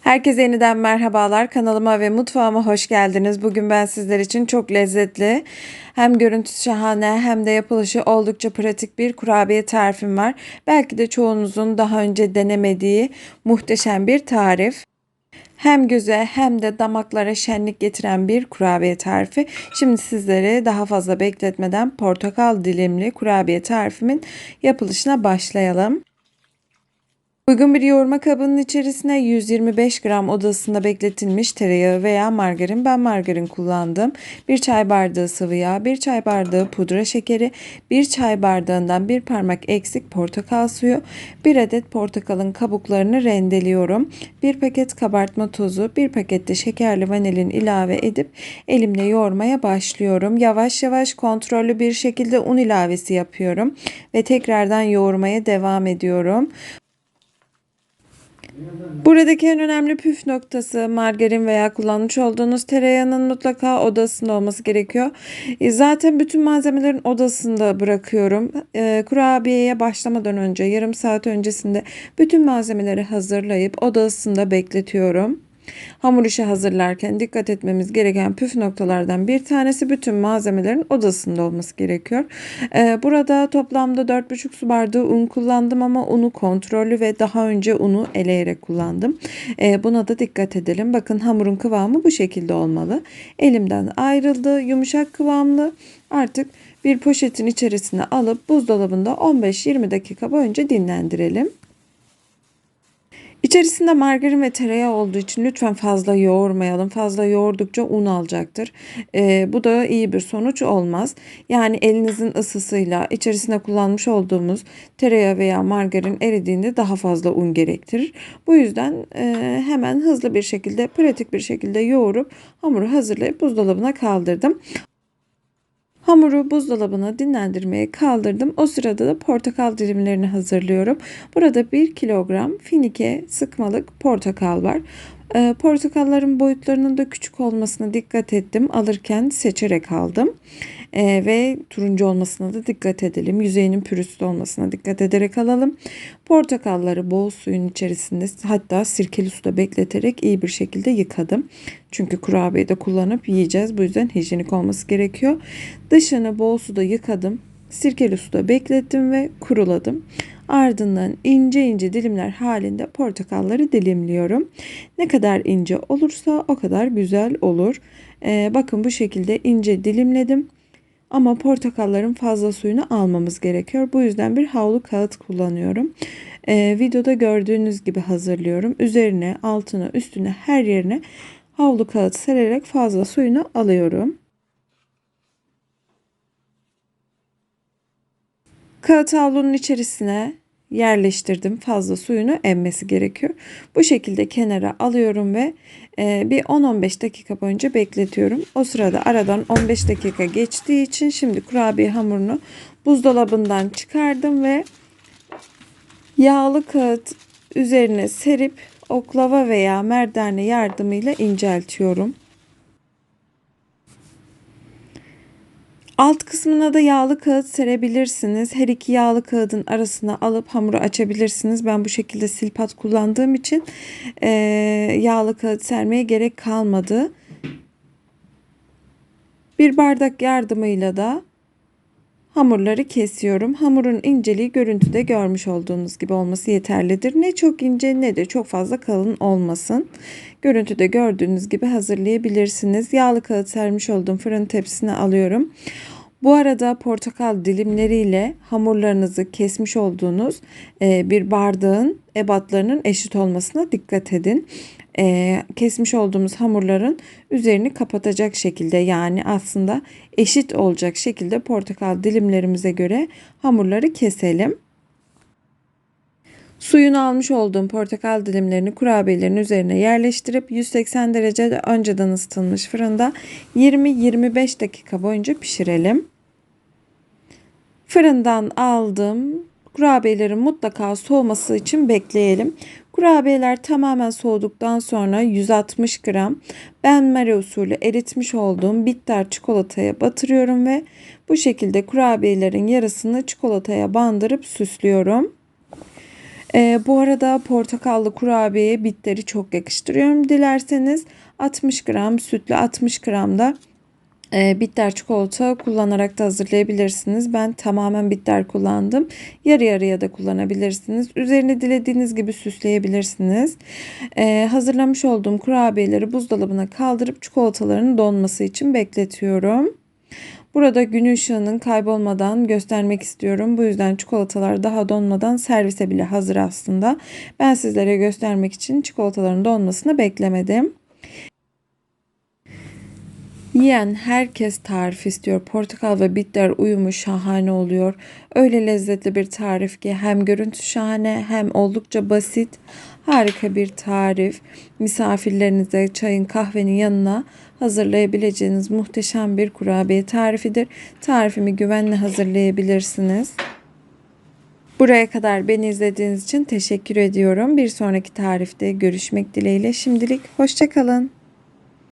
Herkese yeniden merhabalar. Kanalıma ve mutfağıma hoş geldiniz. Bugün ben sizler için çok lezzetli, hem görüntüsü şahane hem de yapılışı oldukça pratik bir kurabiye tarifim var. Belki de çoğunuzun daha önce denemediği muhteşem bir tarif. Hem göze hem de damaklara şenlik getiren bir kurabiye tarifi. Şimdi sizleri daha fazla bekletmeden portakal dilimli kurabiye tarifimin yapılışına başlayalım. Uygun bir yoğurma kabının içerisine 125 gram odasında bekletilmiş tereyağı veya margarin ben margarin kullandım. 1 çay bardağı sıvı yağ, 1 çay bardağı pudra şekeri, 1 çay bardağından bir parmak eksik portakal suyu, 1 adet portakalın kabuklarını rendeliyorum. 1 paket kabartma tozu, 1 pakette şekerli vanilin ilave edip elimle yoğurmaya başlıyorum. Yavaş yavaş kontrollü bir şekilde un ilavesi yapıyorum ve tekrardan yoğurmaya devam ediyorum. Buradaki en önemli püf noktası margarin veya kullanmış olduğunuz tereyağının mutlaka odasında olması gerekiyor. E, zaten bütün malzemelerin odasında bırakıyorum. E, kurabiyeye başlamadan önce yarım saat öncesinde bütün malzemeleri hazırlayıp odasında bekletiyorum. Hamur işi hazırlarken dikkat etmemiz gereken püf noktalardan bir tanesi bütün malzemelerin odasında olması gerekiyor. Ee, burada toplamda 4,5 su bardağı un kullandım ama unu kontrollü ve daha önce unu eleyerek kullandım. Ee, buna da dikkat edelim. Bakın hamurun kıvamı bu şekilde olmalı. Elimden ayrıldı. Yumuşak kıvamlı. Artık bir poşetin içerisine alıp buzdolabında 15-20 dakika boyunca dinlendirelim. İçerisinde margarin ve tereyağı olduğu için lütfen fazla yoğurmayalım. Fazla yoğurdukça un alacaktır. E, bu da iyi bir sonuç olmaz. Yani elinizin ısısıyla içerisine kullanmış olduğumuz tereyağı veya margarin eridiğinde daha fazla un gerektirir. Bu yüzden e, hemen hızlı bir şekilde, pratik bir şekilde yoğurup hamuru hazırlayıp buzdolabına kaldırdım. Hamuru buzdolabına dinlendirmeye kaldırdım. O sırada da portakal dilimlerini hazırlıyorum. Burada 1 kilogram finike sıkmalık portakal var. E, portakalların boyutlarının da küçük olmasına dikkat ettim. Alırken seçerek aldım. E, ve turuncu olmasına da dikkat edelim. Yüzeyinin pürüzsüz olmasına dikkat ederek alalım. Portakalları bol suyun içerisinde hatta sirkeli suda bekleterek iyi bir şekilde yıkadım. Çünkü kurabiyede kullanıp yiyeceğiz. Bu yüzden hijyenik olması gerekiyor. Dışını bol suda yıkadım. Sirkeli suda beklettim ve kuruladım. Ardından ince ince dilimler halinde portakalları dilimliyorum. Ne kadar ince olursa o kadar güzel olur. Ee, bakın bu şekilde ince dilimledim. Ama portakalların fazla suyunu almamız gerekiyor. Bu yüzden bir havlu kağıt kullanıyorum. Ee, videoda gördüğünüz gibi hazırlıyorum. Üzerine, altına, üstüne her yerine havlu kağıt sererek fazla suyunu alıyorum. Kağıt havlunun içerisine yerleştirdim. Fazla suyunu emmesi gerekiyor. Bu şekilde kenara alıyorum ve e, bir 10-15 dakika boyunca bekletiyorum. O sırada aradan 15 dakika geçtiği için şimdi kurabiye hamurunu buzdolabından çıkardım ve yağlı kağıt üzerine serip oklava veya merdane yardımıyla inceltiyorum. Alt kısmına da yağlı kağıt serebilirsiniz. Her iki yağlı kağıdın arasına alıp hamuru açabilirsiniz. Ben bu şekilde silpat kullandığım için e, yağlı kağıt sermeye gerek kalmadı. Bir bardak yardımıyla da hamurları kesiyorum. Hamurun inceliği görüntüde görmüş olduğunuz gibi olması yeterlidir. Ne çok ince ne de çok fazla kalın olmasın. Görüntüde gördüğünüz gibi hazırlayabilirsiniz. Yağlı kağıt sermiş olduğum fırın tepsisine alıyorum. Bu arada portakal dilimleriyle hamurlarınızı kesmiş olduğunuz e, bir bardağın ebatlarının eşit olmasına dikkat edin. E, kesmiş olduğumuz hamurların üzerini kapatacak şekilde yani aslında eşit olacak şekilde portakal dilimlerimize göre hamurları keselim. Suyunu almış olduğum portakal dilimlerini kurabiyelerin üzerine yerleştirip 180 derecede önceden ısıtılmış fırında 20-25 dakika boyunca pişirelim. Fırından aldım. Kurabiyelerin mutlaka soğuması için bekleyelim. Kurabiyeler tamamen soğuduktan sonra 160 gram benmari usulü eritmiş olduğum bitter çikolataya batırıyorum ve bu şekilde kurabiyelerin yarısını çikolataya bandırıp süslüyorum. Ee, bu arada portakallı kurabiyeye bitteri çok yakıştırıyorum. Dilerseniz 60 gram sütle 60 gram da e, bitter çikolata kullanarak da hazırlayabilirsiniz. Ben tamamen bitter kullandım. Yarı yarıya da kullanabilirsiniz. Üzerine dilediğiniz gibi süsleyebilirsiniz. E, hazırlamış olduğum kurabiyeleri buzdolabına kaldırıp çikolataların donması için bekletiyorum. Burada gün ışığının kaybolmadan göstermek istiyorum. Bu yüzden çikolatalar daha donmadan servise bile hazır aslında. Ben sizlere göstermek için çikolataların donmasını beklemedim. Yiyen herkes tarif istiyor. Portakal ve bitter uyumu şahane oluyor. Öyle lezzetli bir tarif ki hem görüntü şahane hem oldukça basit. Harika bir tarif. Misafirlerinize çayın kahvenin yanına hazırlayabileceğiniz muhteşem bir kurabiye tarifidir. Tarifimi güvenle hazırlayabilirsiniz. Buraya kadar beni izlediğiniz için teşekkür ediyorum. Bir sonraki tarifte görüşmek dileğiyle. Şimdilik hoşçakalın.